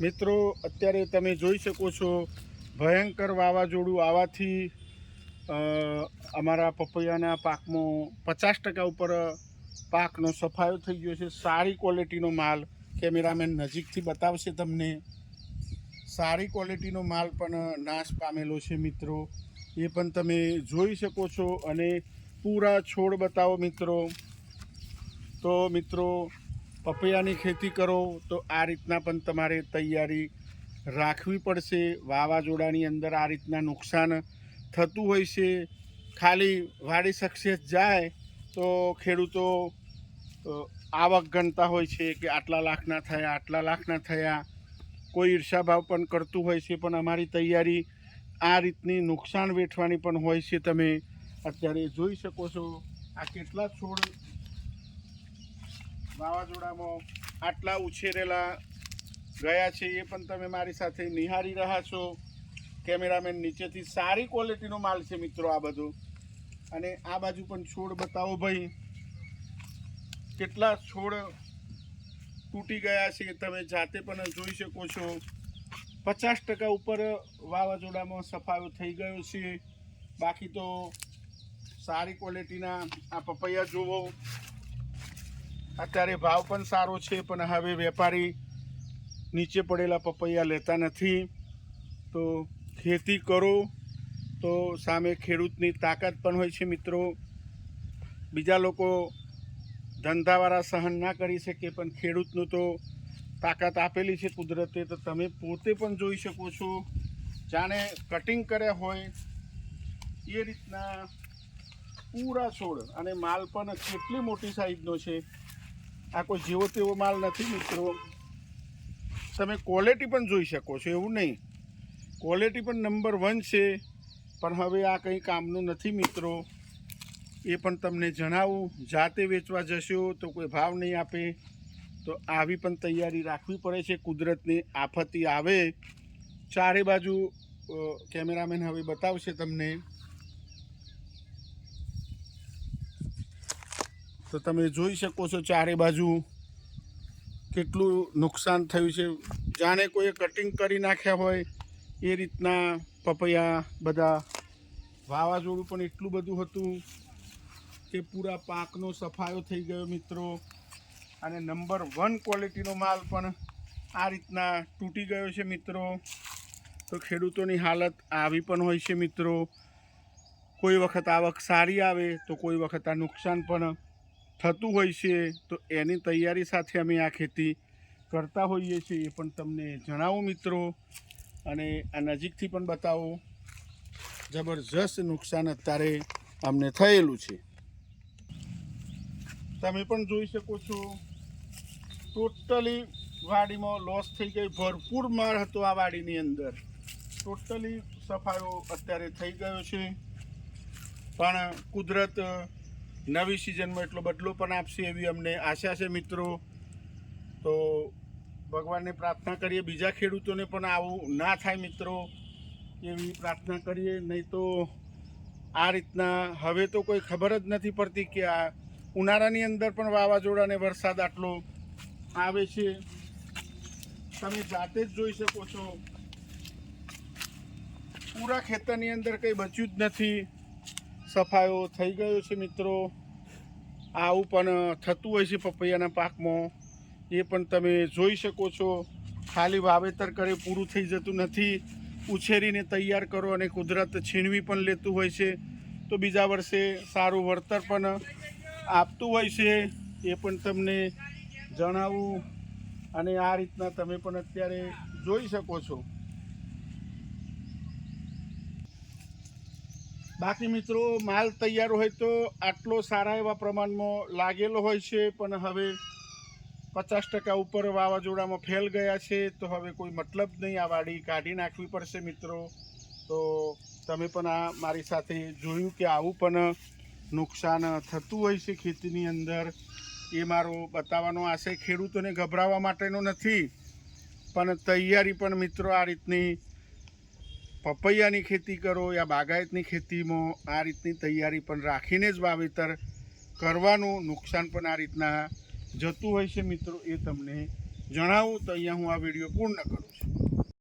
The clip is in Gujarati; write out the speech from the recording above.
મિત્રો, અત્યારે તમે જોઈ શકો છો, ભયંકર વાવાઝોડું આવવાથી અમારા પપૈયાના પાકમાં પચાસ ટકા ઉપર પાકનો સફાયો થઈ ગયો છે. સારી ક્વોલિટીનો માલ કેમેરામેન નજીકથી બતાવશે તમને. સારી ક્વોલિટીનો માલ પણ નાશ પામેલો છે મિત્રો. એ પણ તમે જોઈ શકો છો અને પૂરા છોડ બતાવો મિત્રો. તો મિત્રો પપૈયાની ખેતી કરો, તો આ રીતના પણ તમારે તૈયારી રાખવી પડશે. વાવાઝોડાની અંદર આ રીતના નુકસાન થતું હોય છે. ખાલી વાડી સક્સેસ જાય તો ખેડૂતો આવક ગણતા હોય છે કે આટલા લાખના થયા, આટલા લાખના થયા. કોઈ ઈર્ષાભાવ પણ કરતું હોય છે, પણ અમારી તૈયારી આ રીતની નુકસાન વેઠવાની પણ હોય છે. તમે અત્યારે જોઈ શકો છો આ કેટલા છોડ વાવાઝોડામાં આટલા ઉછેરેલા ગયા છે, એ પણ તમે મારી સાથે નિહાળી રહ્યા છો. કેમેરામેન નીચેથી સારી ક્વોલિટીનો માલ છે મિત્રો આ બધો. અને આ બાજુ પણ છોડ બતાવો ભાઈ. કેટલા છોડ તૂટી ગયા છે, તમે જાતે પણ જોઈ શકો છો. પચાસ ટકા ઉપર વાવાઝોડામાં સફાયો થઈ ગયો છે. બાકી તો સારી ક્વોલિટીના આ પપૈયા જુઓ. અત્યારે ભાવ પણ સારો છે, પણ હવે વેપારી નીચે પડેલા પપૈયા લેતા નથી. તો ખેતી કરો, તો સામે ખેડૂતની તાકાત પણ હોય છે મિત્રો. બીજા લોકો ધંધાવાળા સહન ના કરી શકે, પણ ખેડૂતનું તો તાકાત આપેલી છે કુદરતે. તો તમે પોતે પણ જોઈ શકો છો, જાણે કટિંગ કર્યા હોય, એ રીતના પૂરા છોડ અને માલ પણ કેટલી મોટી સાઈઝનો છે. આ કોઈ જેવો તેવો માલ નથી મિત્રો. તમે ક્વોલિટી પણ જોઈ શકો છો, એવું નહીં. ક્વોલિટી પણ નંબર વન છે, પણ હવે આ કંઈ કામનું નથી મિત્રો. એ પણ તમને જણાવું, જાતે વેચવા જશો તો કોઈ ભાવ નહીં આપે. તો આવી પણ તૈયારી રાખવી પડે છે, કુદરતની આફતી આવે. ચારે બાજુ કેમેરામેન હવે બતાવશે તમને. તો તમે જોઈ શકો છો ચારે બાજુ કેટલું નુકસાન થયું છે. જાણે કોઈએ કટિંગ કરી નાખ્યા હોય એ રીતના પપૈયા બધા વાવાઝોડું પણ એટલું બધું હતું કે પૂરા પાકનો સફાયો થઈ ગયો મિત્રો. અને નંબર વન ક્વોલિટીનો માલ પણ આ રીતના તૂટી ગયો છે મિત્રો. તો ખેડૂતોની હાલત આવી પણ હોય છે મિત્રો. કોઈ વખત આવક સારી આવે તો કોઈ વખત આ નુકસાન પણ થતું હોય છે, તો એની તૈયારી સાથે અમે આ ખેતી કરતા હોઈએ છીએ. એ પણ તમને જણાવો મિત્રો. અને આ નજીકથી પણ બતાવો. જબરજસ્ત નુકસાન અત્યારે અમને થયેલું છે. તમે પણ જોઈ શકો છો. ટોટલી વાડીમાં લોસ થઈ ગઈ. ભરપૂર માર હતો આ વાડીની અંદર. ટોટલી સફાયો અત્યારે થઈ ગયો છે. પણ કુદરત નવી સિઝનમાં એટલો બદલો પણ આપશે એવી અમને આશા છે મિત્રો. તો ભગવાનને પ્રાર્થના કરીએ. બીજા ખેડૂતોને પણ આવું ના થાય મિત્રો, એવી પ્રાર્થના કરીએ. નહીં તો આ રીતના હવે તો કોઈ ખબર જ નથી પડતી કે આ ઉનાળાની અંદર પણ વાવાઝોડા અને વરસાદ આટલો આવે છે. તમે જાતે જ જોઈ શકો છો. પૂરા ખેતરની અંદર કંઈ બચ્યું જ નથી. સફાયો થઈ ગયો છે મિત્રો. આવું પણ થતું હોય છે પપૈયાના પાકમાં. એ પણ તમે જોઈ શકો છો. ખાલી વાવેતર કરે પૂરું થઈ જતું નથી. ઉછેરીને તૈયાર કરો અને કુદરત છીનવી પણ લેતું હોય છે. તો બીજા વર્ષે સારું વળતર પણ આપતું હોય છે. એ પણ તમને જણાવું. અને આ રીતના તમે પણ અત્યારે જોઈ શકો છો. બાકી મિત્રો, માલ તૈયાર હોય તો આટલો સારા એવા પ્રમાણમાં લાગેલો હોય છે, પણ હવે પચાસ ટકા ઉપર વાવાઝોડામાં ફેલ ગયા છે, તો હવે કોઈ મતલબ નહીં. આ વાડી કાઢી નાખવી પડશે મિત્રો. તો તમે પણ આ મારી સાથે જોયું કે આવું પણ નુકસાન થતું હોય છે ખેતીની અંદર. એ મારો બતાવવાનો આશય ખેડૂતોને ગભરાવા માટેનો નથી. પણ તૈયારી પણ મિત્રો આ રીતની પપૈયાની ખેતી કરો યા બાગાયતની ખેતીમાં આ રીતની તૈયારી પણ રાખીને જ વાવેતર કરવાનું નુકસાન પણ આ રીતના જતું હોય છે મિત્રો, એ તમને જણાવું તો અહીંયા હું આ વીડિયો પૂર્ણ કરું છું.